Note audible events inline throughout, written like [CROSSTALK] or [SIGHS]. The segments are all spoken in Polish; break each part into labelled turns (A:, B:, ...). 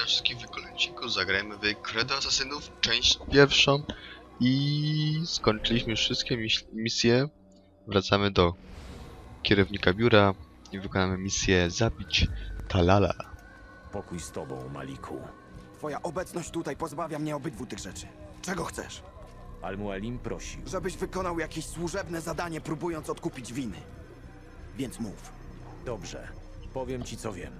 A: Witam wszystkich w kolejnym odcinku. Zagrajmy w Credo Asasynów, część pierwszą. I skończyliśmy już wszystkie mis misje. Wracamy do kierownika biura i wykonamy misję Zabić Talala.
B: Pokój z tobą, Maliku.
C: Twoja obecność tutaj pozbawia mnie obydwu tych rzeczy. Czego chcesz?
B: Al-Mualim prosił.
C: Żebyś wykonał jakieś służebne zadanie, próbując odkupić winy. Więc mów.
B: Dobrze, powiem ci co wiem.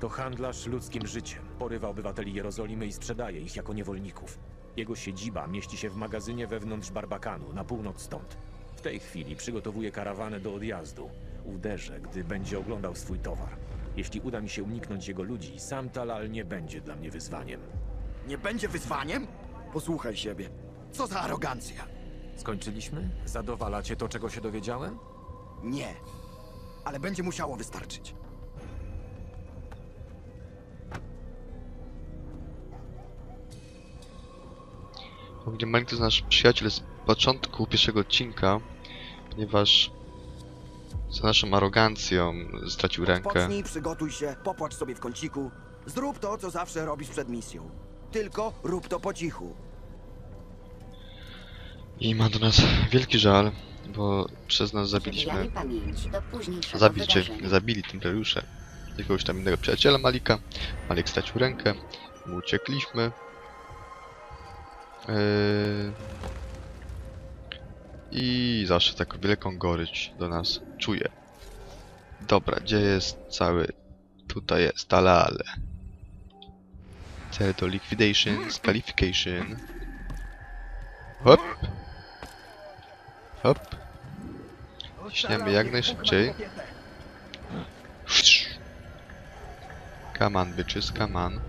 B: To handlarz ludzkim życiem. Porywa obywateli Jerozolimy i sprzedaje ich jako niewolników. Jego siedziba mieści się w magazynie wewnątrz Barbakanu, na północ stąd. W tej chwili przygotowuje karawanę do odjazdu. Uderzę, gdy będzie oglądał swój towar. Jeśli uda mi się uniknąć jego ludzi, sam Talal nie będzie dla mnie wyzwaniem.
C: Nie będzie wyzwaniem? Posłuchaj siebie. Co za arogancja?
B: Skończyliśmy? Zadowala cię to, czego się dowiedziałem?
C: Nie. Ale będzie musiało wystarczyć.
A: Ognie Mike to jest nasz przyjaciel z początku pierwszego odcinka, ponieważ za naszą arogancją stracił rękę.
C: Pocznij, przygotuj się, popłacz sobie w kąciku. Zrób to, co zawsze robisz przed misją. Tylko rób to po cichu.
A: I ma do nas wielki żal, bo przez nas zabiliśmy Zabić, czy zabili templariusze jakiegoś tam innego przyjaciela Malika. Malik stracił rękę, my uciekliśmy. Yy... I zawsze taką wielką gorycz do nas czuje. Dobra, gdzie jest cały... Tutaj jest, ale ale. Cel to liquidation, scalification. Hop! Hop! Ciśniemy jak najszybciej. On, bitches, on.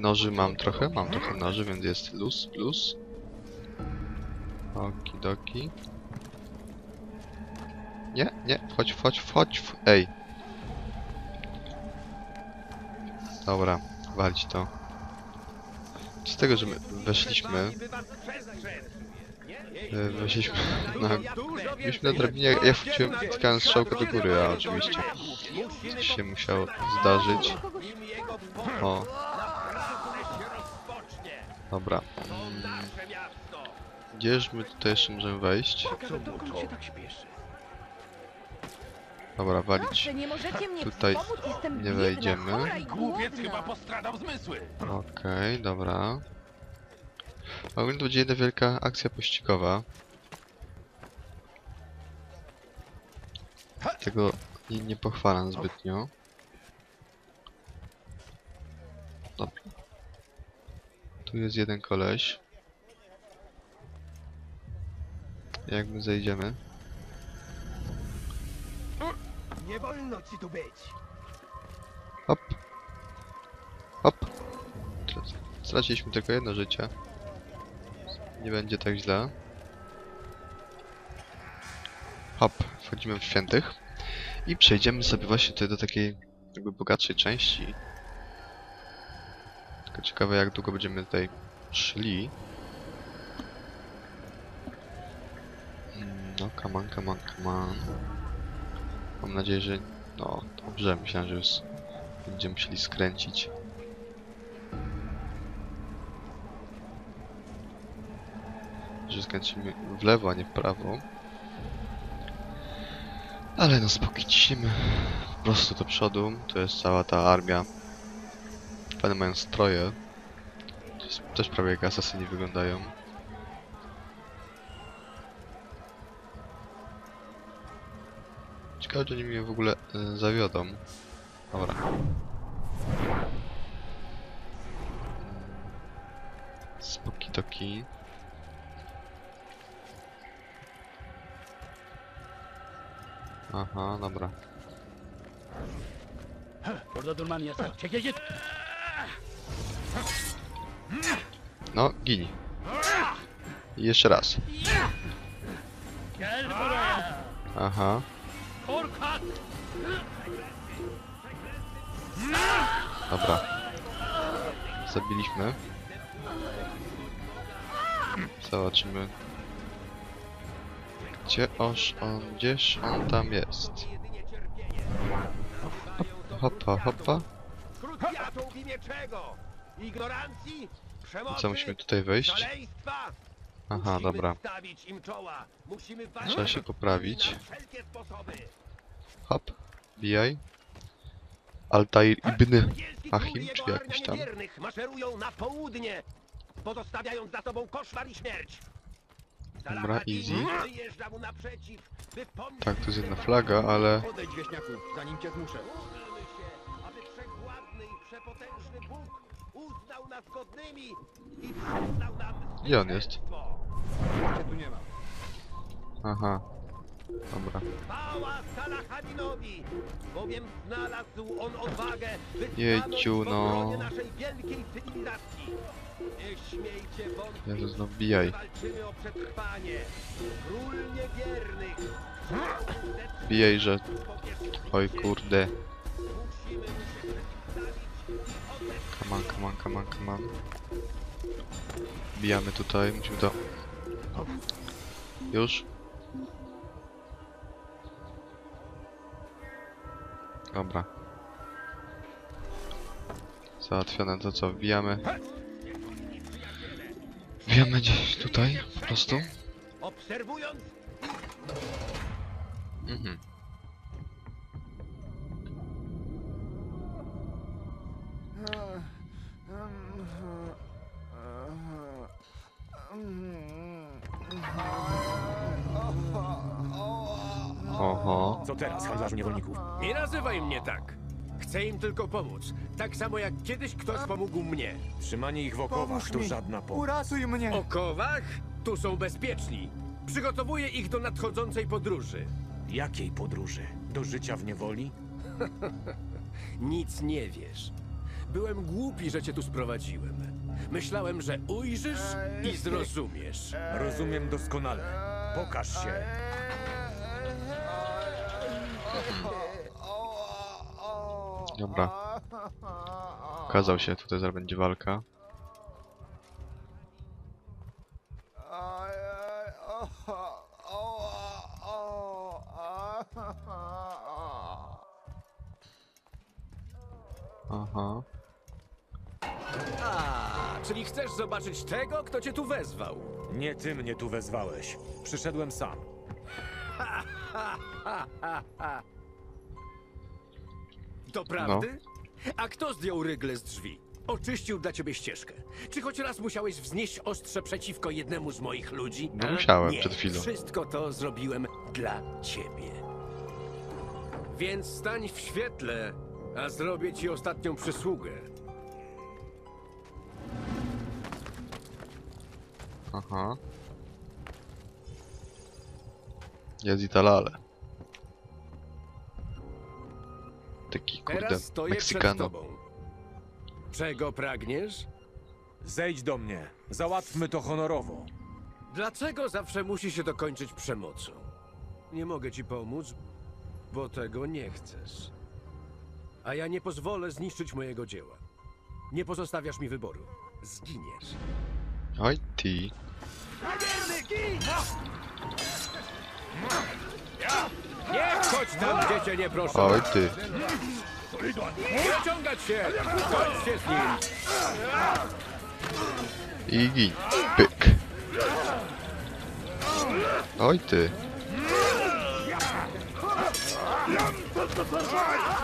A: Noży mam trochę, mam trochę noży, więc jest luz, plus. Okidoki. Nie, nie, wchodź, wchodź, wchodź, w... ej. Dobra, walić to. Z tego, że my weszliśmy... e, Weszliśmy na... Byliśmy na drabinie, ja wróciłem wtykając strzałkę do góry, a oczywiście coś się musiało zdarzyć. O. Dobra. Gdzież my tutaj jeszcze możemy wejść? Dobra, walić. Tutaj nie wejdziemy. Okej, dobra. Ogólnie to będzie jedna wielka akcja pościgowa. Tego nie, nie pochwalam zbytnio. Dobra. Tu jest jeden koleś. Jak my zejdziemy?
D: Nie wolno ci tu być.
A: Hop. Hop. Tra- Straciliśmy tylko jedno życie. Nie będzie tak źle. Hop. Wchodzimy w świętych. I przejdziemy sobie właśnie tutaj do takiej jakby bogatszej części. Tylko ciekawe jak długo będziemy tutaj szli. Mm, No, come on, come on, come on. Mam nadzieję, że... No, dobrze, myślałem, że już będziemy musieli skręcić. Że skręcimy w lewo, a nie w prawo. Ale no spokój, ciśniemy po prostu do przodu. To jest cała ta armia. Fajne mają stroje. Też prawie jak asasyni wyglądają. Ciekawe, czy oni mnie w ogóle y, zawiodą. Dobra. Spoki toki. Aha, dobra.
D: Orada durman yasak. Çekil git.
A: No, gini. I jeszcze raz. Aha. Dobra. Zabiliśmy. Zobaczymy. Gdzie oż on, gdzież on tam jest? Hoppa, hoppa.
E: Czego? Ignorancji? Przemocy?
A: Co, musimy tutaj wejść?
E: Szaleństwa?
A: Aha,
E: Musimy
A: dobra.
E: stawić im czoła. Musimy walczyć
A: Trzeba się poprawić.
E: na wszelkie sposoby.
A: Hop, bijaj. Altair ibn
E: Angielski
A: Achim,
E: król i
A: czy
E: jego
A: jakiś
E: armia
A: tam.
E: niewiernych maszerują na południe, pozostawiając za sobą koszmar i śmierć.
A: Dobra, easy.
E: wyjeżdża mu naprzeciw, by pomścić
A: Tak, to jest jedna flaga, ale...
C: Odejdź, wieśniaku, zanim cię zmuszę.
E: Nas godnymi i przyznał nam
A: Gdzie on jest?
E: zwycięstwo.
C: Cię tu nie ma.
A: Aha. Dobra.
E: Chwała Salahadinowi, bowiem znalazł on odwagę, by
A: Jejciu,
E: w
A: no.
E: obronie naszej wielkiej cywilizacji. Nie śmiejcie wątpić,
A: Jezus, no wbijaj.
E: walczymy o przetrwanie. Król niewiernych.
A: Oj kurde. Come on, come on. Bijamy tutaj, musimy to... Już? Dobra. Załatwione, to co, wbijamy? Wbijamy gdzieś tutaj, po prostu?
E: Obserwując
A: Mhm. Oho.
B: Co teraz, handlarzu niewolników?
E: Nie nazywaj mnie tak. Chcę im tylko pomóc. Tak samo jak kiedyś ktoś pomógł mnie.
B: Trzymanie ich w okowach to żadna pomoc.
C: Uratuj mnie!
E: O kowach? Tu są bezpieczni. Przygotowuję ich do nadchodzącej podróży.
B: Jakiej podróży? Do życia w niewoli? [LAUGHS]
E: Nic nie wiesz. Byłem głupi, że cię tu sprowadziłem. Myślałem, że ujrzysz i zrozumiesz.
B: Rozumiem doskonale. Pokaż się.
A: Dobra. Okazał się, tutaj zaraz będzie walka. Aha.
E: A, czyli chcesz zobaczyć tego, kto cię tu wezwał?
B: Nie ty mnie tu wezwałeś. Przyszedłem sam. [LAUGHS]
E: To prawdy? A kto zdjął rygle z drzwi? Oczyścił dla ciebie ścieżkę. Czy choć raz musiałeś wznieść ostrze przeciwko jednemu z moich ludzi?
A: No
E: A?
A: musiałem
E: Nie,
A: przed chwilą.
E: Wszystko to zrobiłem dla ciebie. Więc stań w świetle, a zrobię ci ostatnią przysługę.
A: Aha. Jest Italale. Taki kurde
E: Teraz stoję przed
A: Meksykano.
E: tobą. Czego pragniesz?
B: Zejdź do mnie. Załatwmy to honorowo.
E: Dlaczego zawsze musi się to kończyć przemocą? Nie mogę ci pomóc, bo tego nie chcesz. A ja nie pozwolę zniszczyć mojego dzieła. Nie pozostawiasz mi wyboru. Zginiesz.
A: Oj ty.
E: Nie chodź tam, gdzie cię nie proszę.
A: Oj ty.
E: Wyciągać się! Chodźcie z nim!
A: I gin. Pyk. Oj ty.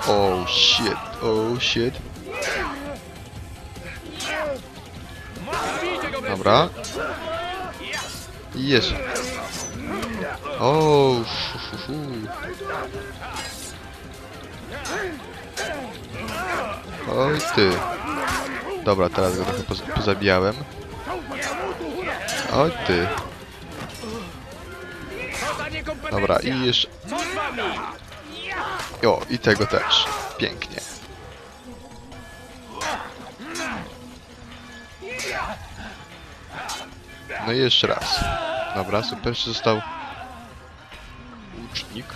A: Oh shit, oh shit. Dobra. Jest. O, szu, szu, szu. Oj ty. Dobra, teraz go trochę poz pozabijałem. Oj ty. Dobra, i jeszcze... O, i tego też. Pięknie. No i jeszcze raz. Dobra, super, jeszcze został... Łucznik.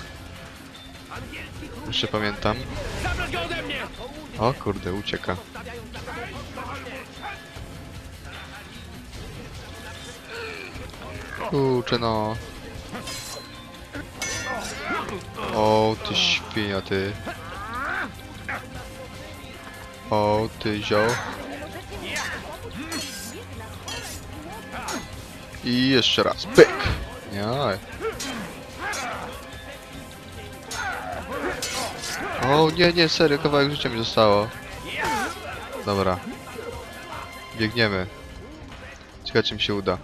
A: Jeszcze pamiętam. O kurde, ucieka. Kurczę no. O, ty świnia, ty. O, ty zioł. I jeszcze raz. Pyk! Jaj. O nie, nie, serio, kawałek życia mi zostało. Dobra. Biegniemy. Ciekawe czy mi się uda.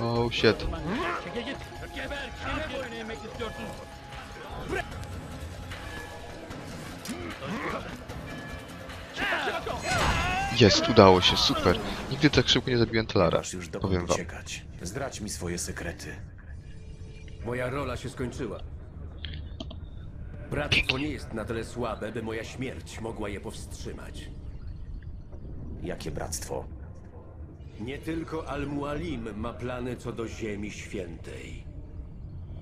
A: Oh shit. Jest, udało się, super. Nigdy tak szybko nie zabiłem Telara.
B: Masz już
A: Powiem wam.
B: uciekać. Zdradź mi swoje sekrety.
E: Moja rola się skończyła. Bractwo nie jest na tyle słabe, by moja śmierć mogła je powstrzymać.
B: Jakie bractwo?
E: Nie tylko Al-Mualim ma plany co do Ziemi Świętej.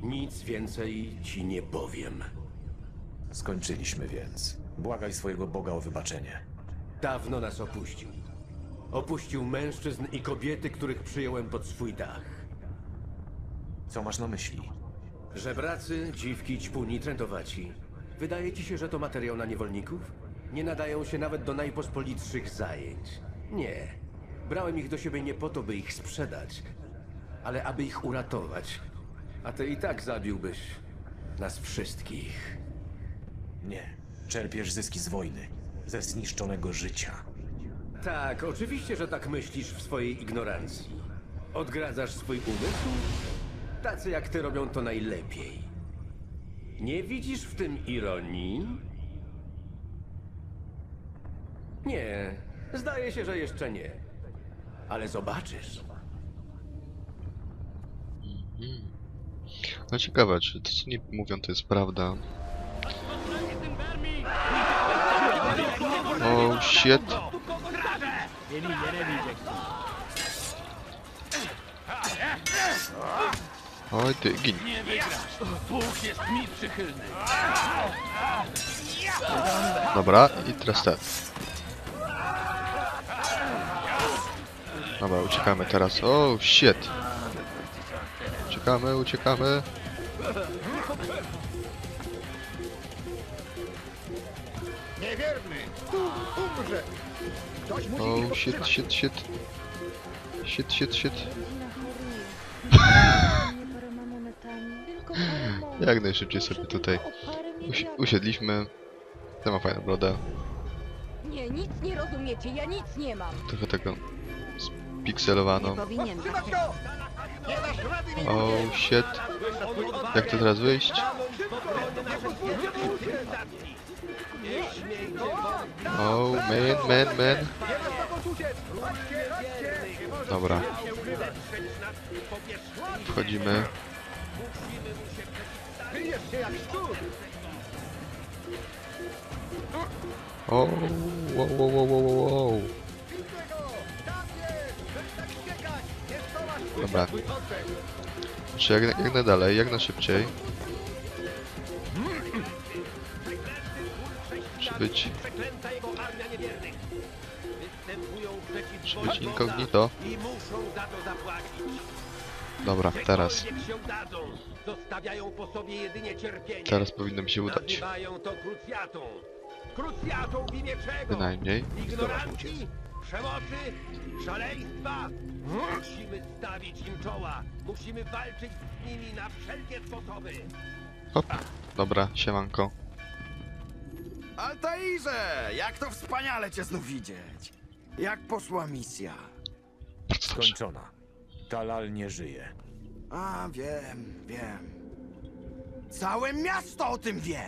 E: Nic więcej ci nie powiem.
B: Skończyliśmy więc. Błagaj swojego Boga o wybaczenie.
E: Dawno nas opuścił. Opuścił mężczyzn i kobiety, których przyjąłem pod swój dach.
B: Co masz na myśli?
E: Żebracy, dziwki, ćpuni, trętowaci. Wydaje ci się, że to materiał na niewolników? Nie nadają się nawet do najpospolitszych zajęć. Nie. Brałem ich do siebie nie po to, by ich sprzedać, ale aby ich uratować. A ty i tak zabiłbyś nas wszystkich.
B: Nie. Czerpiesz zyski z wojny. Ze zniszczonego życia.
E: Tak, oczywiście, że tak myślisz w swojej ignorancji. Odgradzasz swój umysł? Tacy jak ty robią to najlepiej. Nie widzisz w tym ironii? Nie, zdaje się, że jeszcze nie. Ale zobaczysz.
A: No ciekawe, czy to co nie mówią to jest prawda. Oh shit. Oj ty, gin. Dobra, i teraz ten. Dobra, uciekamy teraz. Oh shit. Uciekamy, uciekamy. Oh shit, shit, shit. Shit, shit, shit. Jak najszybciej sobie tutaj usi usiedliśmy. To ma fajną brodę.
F: Nie, nic nie rozumiecie, ja nic nie mam.
A: Trochę taką spikselowaną.
G: Powinien
A: Oh shit. Jak to teraz wyjść? Oh man, man, man. Dobra. Wchodzimy. O, wow, wow, wow, wow. Dobra. Czy jak, jak na dalej, jak na być... Musi być incognito. Dobra, teraz. Teraz powinno mi się udać. Bynajmniej.
H: Ignorancji, przemocy, szaleństwa. Musimy stawić im czoła. Musimy walczyć z nimi na wszelkie sposoby.
A: Hop. Dobra, siemanko.
C: Altairze, jak to wspaniale cię znów widzieć. Jak poszła misja?
A: Bardzo dobrze.
B: Skończona. Talal nie żyje.
C: A, wiem, wiem. Całe miasto o tym wie!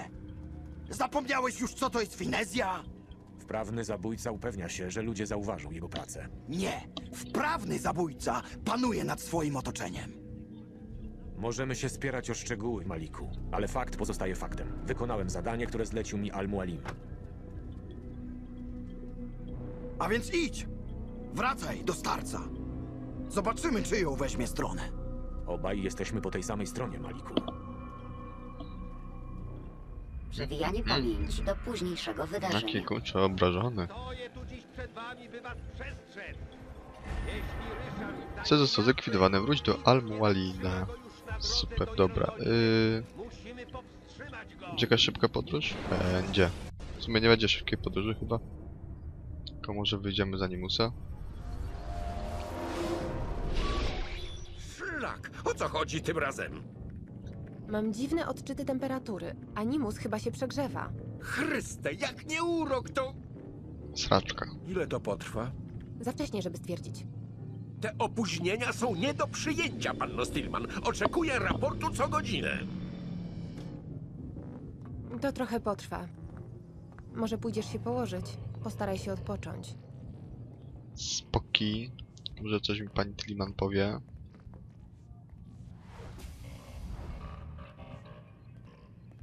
C: Zapomniałeś już, co to jest finezja?
B: Wprawny zabójca upewnia się, że ludzie zauważą jego pracę.
C: Nie. Wprawny zabójca panuje nad swoim otoczeniem.
B: Możemy się spierać o szczegóły, Maliku, ale fakt pozostaje faktem. Wykonałem zadanie, które zlecił mi Al-Mualim.
C: A więc idź! Wracaj do starca. Zobaczymy, czyją weźmie stronę.
B: Obaj jesteśmy po tej samej stronie, Maliku.
G: Przewijanie pamięci do późniejszego wydarzenia.
A: Kurczę obrażony.
H: Stoję tu dziś przed wami, by was przestrzec. Jeśli Ryszard
A: został zlikwidowany. Wróć do Al-Mualina. Super,
H: do
A: dobra. Yy! Będzie jakaś szybka podróż? Będzie. W sumie nie będzie szybkiej podróży chyba. Tylko może wyjdziemy za Nimusa.
E: Szlak! O co chodzi tym razem?
I: Mam dziwne odczyty temperatury. Animus chyba się przegrzewa.
E: Chryste, jak nie urok, to...
A: Sraczka.
J: Ile to potrwa?
I: Za wcześnie, żeby stwierdzić.
E: Te opóźnienia są nie do przyjęcia, panno Stillman. Oczekuję raportu co godzinę.
I: To trochę potrwa. Może pójdziesz się położyć? Postaraj się odpocząć.
A: Spoki. Może coś mi pani Tilliman powie.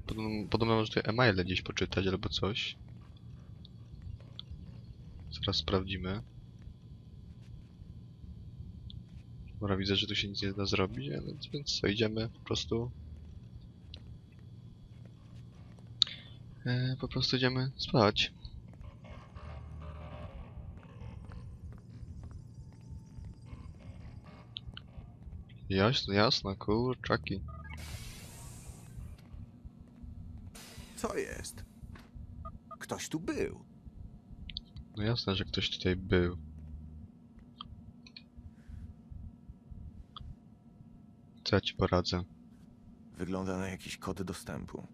A: Podobno, podobno może tutaj e-maile gdzieś poczytać albo coś. Zaraz sprawdzimy. Dobra, widzę, że tu się nic nie da zrobić, ale, więc co, idziemy po prostu. E, po prostu idziemy spać. Jasne, jasne, kurczaki.
H: Co jest? Ktoś tu był.
A: No jasne, że ktoś tutaj był. Co ja ci poradzę?
H: Wygląda na jakiś kod dostępu.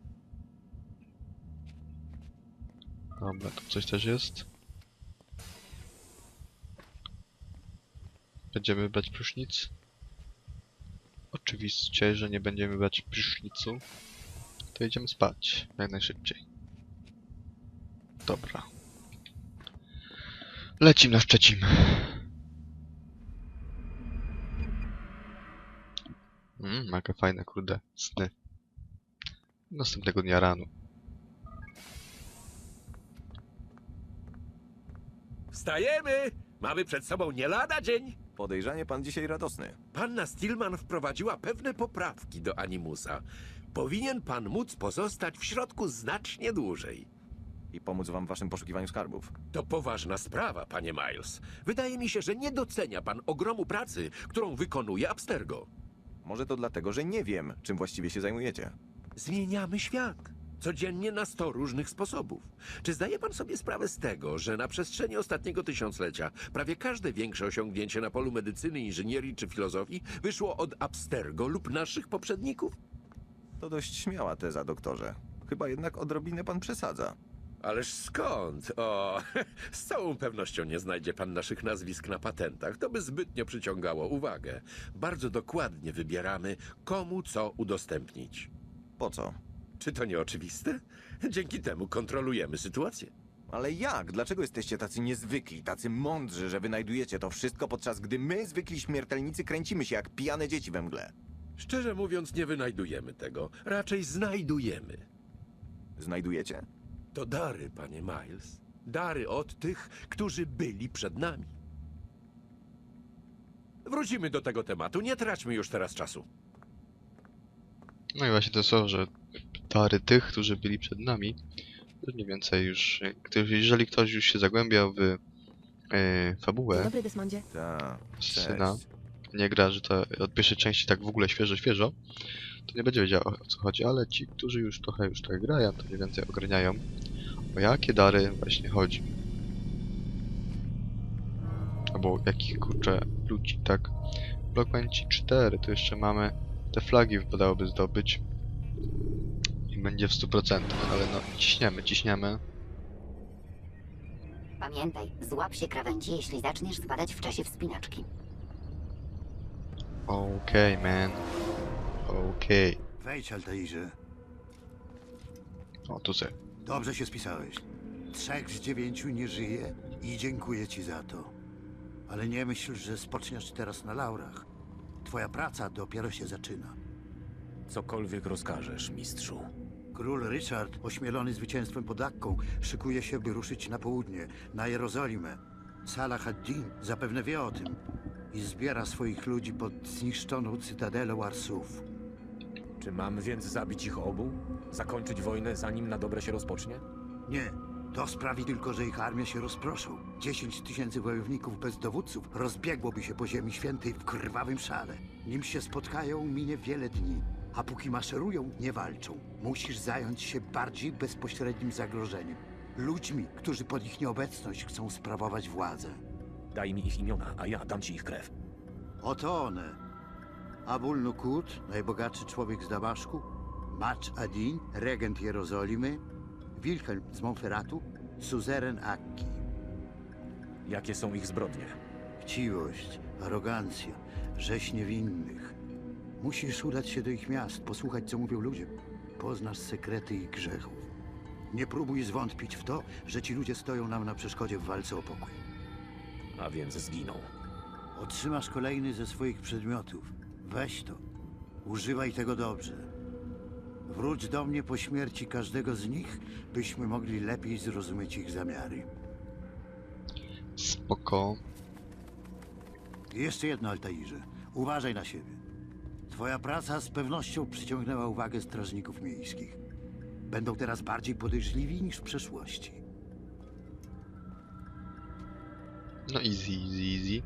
A: Dobra, tu coś też jest. Będziemy brać prysznic? Oczywiście, że nie będziemy brać prysznicu. To idziemy spać, jak najszybciej. Dobra. Lecim na Szczecin. Mmm, jakie fajne, kurde, sny. Następnego dnia rano.
E: Wstajemy! Mamy przed sobą nie lada dzień.
H: Podejrzanie pan dzisiaj radosny.
E: Panna Stillman wprowadziła pewne poprawki do Animusa. Powinien pan móc pozostać w środku znacznie dłużej.
H: I pomóc wam w waszym poszukiwaniu skarbów.
E: To poważna sprawa, panie Miles. Wydaje mi się, że nie docenia pan ogromu pracy, którą wykonuje Abstergo.
H: Może to dlatego, że nie wiem, czym właściwie się zajmujecie.
E: Zmieniamy świat. Codziennie na sto różnych sposobów. Czy zdaje pan sobie sprawę z tego, że na przestrzeni ostatniego tysiąclecia prawie każde większe osiągnięcie na polu medycyny, inżynierii czy filozofii wyszło od Abstergo lub naszych poprzedników?
H: To dość śmiała teza, doktorze. Chyba jednak odrobinę pan przesadza.
E: Ależ skąd? O, [LAUGHS] z całą pewnością nie znajdzie pan naszych nazwisk na patentach. To by zbytnio przyciągało uwagę. Bardzo dokładnie wybieramy, komu co udostępnić.
H: Po co?
E: Czy to nie oczywiste? Dzięki temu kontrolujemy sytuację.
H: Ale jak? Dlaczego jesteście tacy niezwykli, tacy mądrzy, że wynajdujecie to wszystko, podczas gdy my, zwykli śmiertelnicy, kręcimy się jak pijane dzieci we mgle?
E: Szczerze mówiąc, nie wynajdujemy tego. Raczej znajdujemy.
H: Znajdujecie?
E: To dary, panie Miles. Dary od tych, którzy byli przed nami. Wrócimy do tego tematu. Nie traćmy już teraz czasu.
A: No i właśnie to są, że dary tych, którzy byli przed nami, to mniej więcej już, jeżeli ktoś już się zagłębiał w
I: Dzień
A: fabułę
I: dobry, Desmondzie.
A: Syna, nie gra, że to od pierwszej części tak w ogóle świeżo, świeżo, to nie będzie wiedział o co chodzi, ale ci, którzy już trochę już tak grają, to mniej więcej ogarniają, o jakie dary właśnie chodzi. Albo jakich kurczę ludzi, tak? Blockbenchi 4, to jeszcze mamy te flagi wypadałoby zdobyć. I będzie w 100%, ale no ciśniemy, ciśniemy.
G: Pamiętaj, złap się krawędzi, jeśli zaczniesz spadać w czasie wspinaczki.
A: Okej, man. Okej.
K: Wejdź, Altairze.
A: O, tu se.
K: Dobrze się spisałeś. Trzech z dziewięciu nie żyje i dziękuję ci za to. Ale nie myśl, że spoczniesz teraz na laurach. Twoja praca dopiero się zaczyna.
B: Cokolwiek rozkażesz, mistrzu.
K: Król Richard, ośmielony zwycięstwem pod Akką, szykuje się, by ruszyć na południe, na Jerozolimę. Salah ad-Din zapewne wie o tym i zbiera swoich ludzi pod zniszczoną cytadelą Arsów.
B: Czy mam więc zabić ich obu? Zakończyć wojnę, zanim na dobre się rozpocznie?
K: Nie, to sprawi tylko, że ich armie się rozproszą. Dziesięć tysięcy wojowników bez dowódców rozbiegłoby się po Ziemi Świętej w krwawym szale. Nim się spotkają, minie wiele dni. A póki maszerują, nie walczą. Musisz zająć się bardziej bezpośrednim zagrożeniem. Ludźmi, którzy pod ich nieobecność chcą sprawować władzę.
B: Daj mi ich imiona, a ja dam ci ich krew.
K: Oto one. Abul Nukut, najbogatszy człowiek z Damaszku, Macz Adin, regent Jerozolimy, Wilhelm z Monferratu, suzeren Akki.
B: Jakie są ich zbrodnie?
K: Chciwość, arogancja, rzeź niewinnych. Musisz udać się do ich miast, posłuchać, co mówią ludzie. Poznasz sekrety ich grzechów. Nie próbuj zwątpić w to, że ci ludzie stoją nam na przeszkodzie w walce o pokój.
B: A więc zginą.
K: Otrzymasz kolejny ze swoich przedmiotów. Weź to. Używaj tego dobrze. Wróć do mnie po śmierci każdego z nich, byśmy mogli lepiej zrozumieć ich zamiary.
A: Spoko.
K: Jeszcze jedno, Altairze. Uważaj na siebie. Twoja praca z pewnością przyciągnęła uwagę strażników miejskich. Będą teraz bardziej podejrzliwi niż w przeszłości.
A: No easy, easy, easy.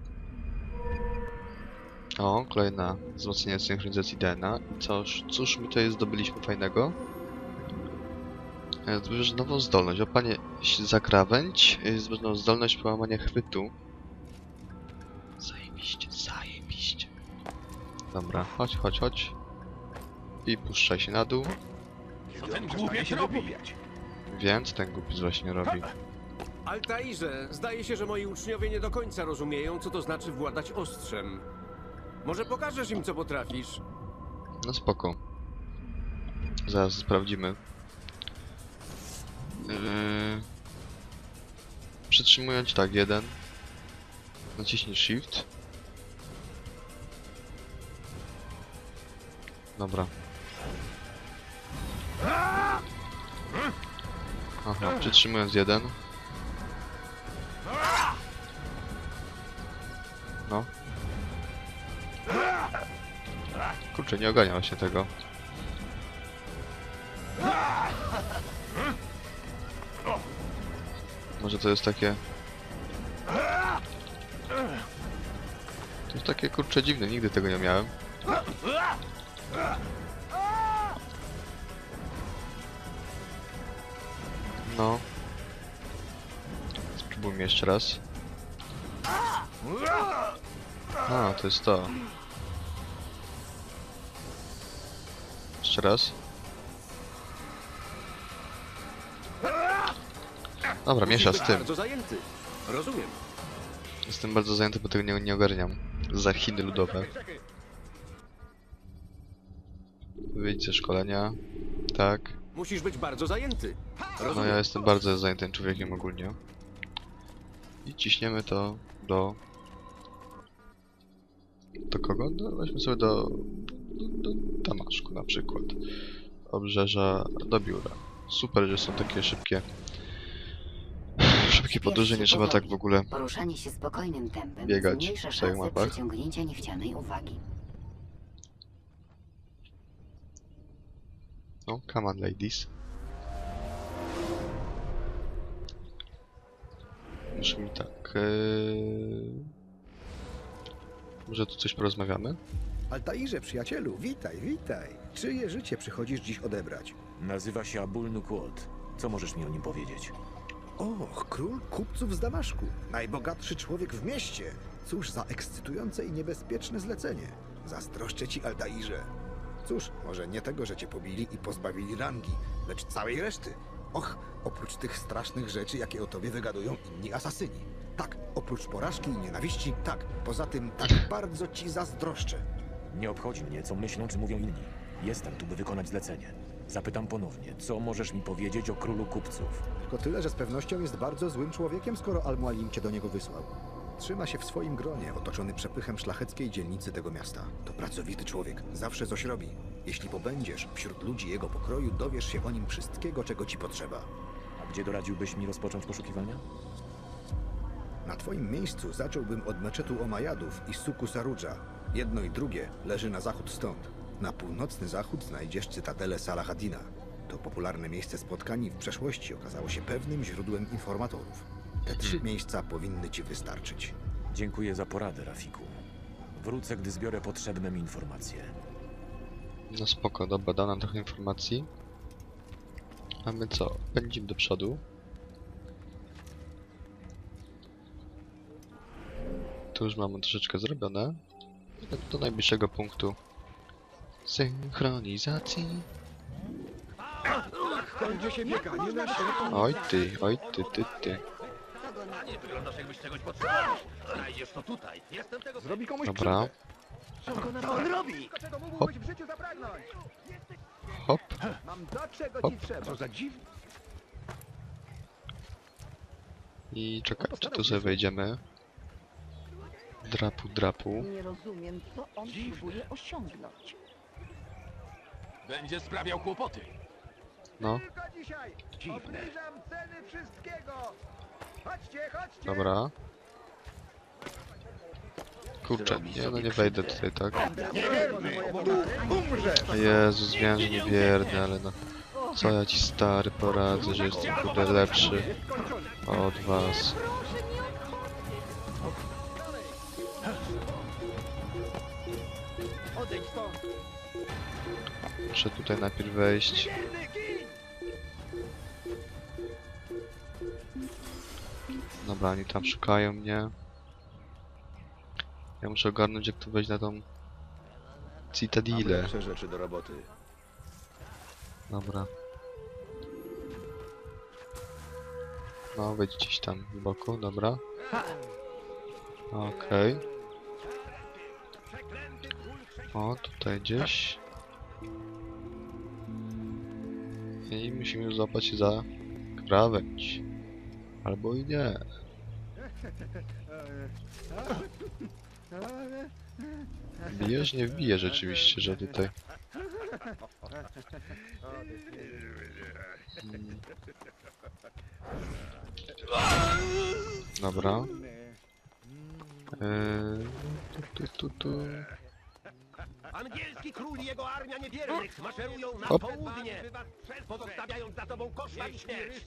A: O, kolejna wzmocnienie synchronizacji DNA. I cóż, cóż my tutaj zdobyliśmy fajnego? E, Zbierzesz nową zdolność. Opanie za krawędź. e, Zbierzesz zdolność połamania chwytu. Zajebiście, zajebiście. Dobra, chodź, chodź, chodź. I puszczaj się na dół.
D: Co ten głupiec robi?
A: Więc ten głupiec właśnie robi.
E: Altairze, zdaje się, że moi uczniowie nie do końca rozumieją, co to znaczy władać ostrzem. Może pokażesz im, co potrafisz?
A: No spoko. Zaraz sprawdzimy. Yy... Przytrzymując tak, jeden. Naciśnij shift. Dobra. Aha, przytrzymując jeden. Kurczę, nie oganiał się tego. Może to jest takie... To jest takie kurczę dziwne, nigdy tego nie miałem. No. Spróbujmy jeszcze raz. A, to jest to. Jeszcze raz. Dobra, miesza z tym.
E: bardzo zajęty. Rozumiem.
A: Jestem bardzo zajęty, bo tego nie, nie ogarniam. Za Chiny ludowe. Wyjdź ze szkolenia. Tak.
E: Musisz być bardzo zajęty.
A: No ja jestem bardzo zajętym człowiekiem ogólnie. I ciśniemy to do... Do kogo? No, weźmy sobie do... Do, do Damaszku na przykład. Obrzeża do biura. Super, że są takie szybkie... [SIGHS] Szybkie podróże, nie trzeba tak w ogóle...
G: Poruszanie się spokojnym tempem
A: biegać w całych mapach.
G: przyciągnięcia niechcianej uwagi.
A: No, come on ladies. Brzmi tak... Yy... Może tu coś porozmawiamy?
L: Altairze, przyjacielu, witaj, witaj. Czyje życie przychodzisz dziś odebrać?
B: Nazywa się Abul Nukuot. Co możesz mi o nim powiedzieć?
L: Och, król kupców z Damaszku. Najbogatszy człowiek w mieście. Cóż za ekscytujące i niebezpieczne zlecenie. Zazdroszczę ci, Altairze. Cóż, może nie tego, że cię pobili i pozbawili rangi, lecz całej reszty. Och, oprócz tych strasznych rzeczy, jakie o tobie wygadują inni asasyni. Tak, oprócz porażki i nienawiści, tak. Poza tym tak bardzo ci zazdroszczę.
B: Nie obchodzi mnie, co myślą czy mówią inni. Jestem tu, by wykonać zlecenie. Zapytam ponownie, co możesz mi powiedzieć o królu kupców?
L: Tylko tyle, że z pewnością jest bardzo złym człowiekiem, skoro Al-Mualim cię do niego wysłał. Trzyma się w swoim gronie, otoczony przepychem szlacheckiej dzielnicy tego miasta. To pracowity człowiek, zawsze coś robi. Jeśli pobędziesz wśród ludzi jego pokroju, dowiesz się o nim wszystkiego, czego ci potrzeba.
B: A gdzie doradziłbyś mi rozpocząć poszukiwania?
L: Na twoim miejscu zacząłbym od meczetu Omajadów i Suku Sarudża. Jedno i drugie leży na zachód stąd. Na północny zachód znajdziesz cytadelę Salahadina. To popularne miejsce spotkań w przeszłości okazało się pewnym źródłem informatorów. Te trzy miejsca powinny ci wystarczyć.
B: Dziękuję za poradę, Rafiku. Wrócę, gdy zbiorę potrzebne mi informacje.
A: No spoko, dobra, da nam trochę informacji. A my co? Pędzimy do przodu. Tu już mamy troszeczkę zrobione. Do, do najbliższego punktu synchronizacji.
L: Kończy się bieganie na ślepo.
A: Oj ty, oj ty, ty, ty.
D: Nie wyglądasz jakbyś czegoś potrzebował. Znajdziesz to tutaj. Jestem tego
L: Zrobi komuś
A: Dobra,
L: Co on robi?
M: Czego mógłbyś w życiu zapragnąć?
A: hop,
M: Mam to, czego
A: Hop.
M: ci trzeba.
L: Co za dziwne.
A: i czekaj, czy tu sobie wejdziemy? Drapu, drapu.
F: Nie rozumiem, co on próbuje osiągnąć.
D: Będzie sprawiał kłopoty.
A: No,
M: Tylko dzisiaj. Obniżam ceny wszystkiego. Chodźcie, chodźcie.
A: dobra. Kurczę, nie no nie wejdę tutaj, tak? Jezus, wiem, że niewierny, ale no... Co ja ci stary poradzę, że jestem kurde lepszy od was. Muszę tutaj najpierw wejść. Dobra, oni tam szukają mnie. Ja muszę ogarnąć jak tu wejść na tą Citadile.
L: rzeczy do roboty.
A: Dobra. No, wejdź gdzieś tam w boku, dobra. Okej. O, tutaj gdzieś. I musimy już złapać za krawędź. Albo i nie. Bijesz? Nie wbijesz rzeczywiście, że tutaj. Dobra. Eee, tu, tu, tu, tu.
D: Angielski król i jego armia niewiernych maszerują na południe, pozostawiając za tobą koszmar i śmierć.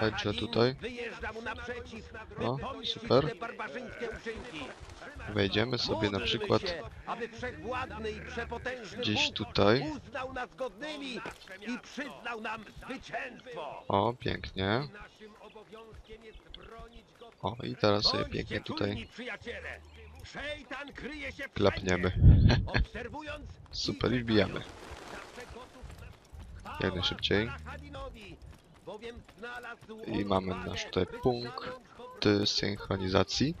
A: Lećże tutaj.
D: Wyjeżdża mu naprzeciw, by
A: O,
D: poniósł
A: super. Wejdziemy sobie na przykład
D: się, aby wszechwładny i przepotężny
A: gdzieś tutaj.
D: uznał nas godnymi i przyznał nam zwycięstwo.
A: O, pięknie. O, i teraz sobie pięknie tutaj.
D: Szejtan kryje się
A: klapniemy.
D: wszędzie. Obserwując [LAUGHS]
A: Super, i wbijamy.
D: zawsze gotów na chwałę
A: Jak najszybciej.
D: Saladinowi, bowiem znalazł
A: I mamy
D: odwagę,
A: nasz tutaj
D: by
A: punkt
D: stanąć w
A: synchronizacji.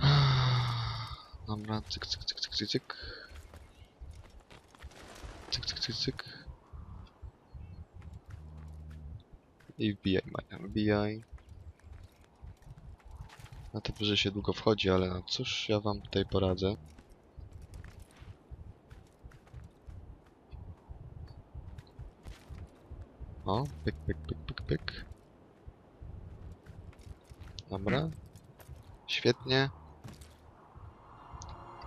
A: [SIGHS] Dobra, cyk, cyk, cyk, cyk, cyk, cyk. Cyk, cyk, cyk, cyk. I wbijaj, Maja, wbijaj. Na to, że się długo wchodzi, ale no cóż ja wam tutaj poradzę. O, pyk, pyk, pyk, pyk, pyk. Dobra. Świetnie.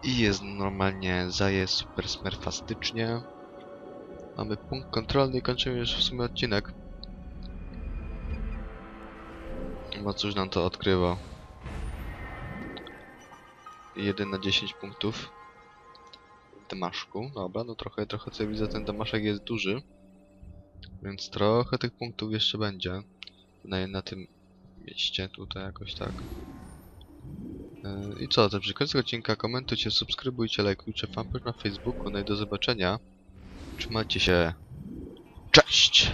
A: I jest normalnie, zaje super smerfastycznie. Mamy punkt kontrolny i kończymy już w sumie odcinek. No cóż nam to odkrywa. 1 na 10 punktów. W Damaszku. Dobra, no trochę, trochę co widzę, ten Damaszek jest duży. Więc trochę tych punktów jeszcze będzie. Na, na tym mieście tutaj jakoś tak. Yy, I co, to przy końcu odcinka komentujcie, subskrybujcie, lajkujcie fanpage na Facebooku. No i do zobaczenia. Trzymajcie się. Cześć!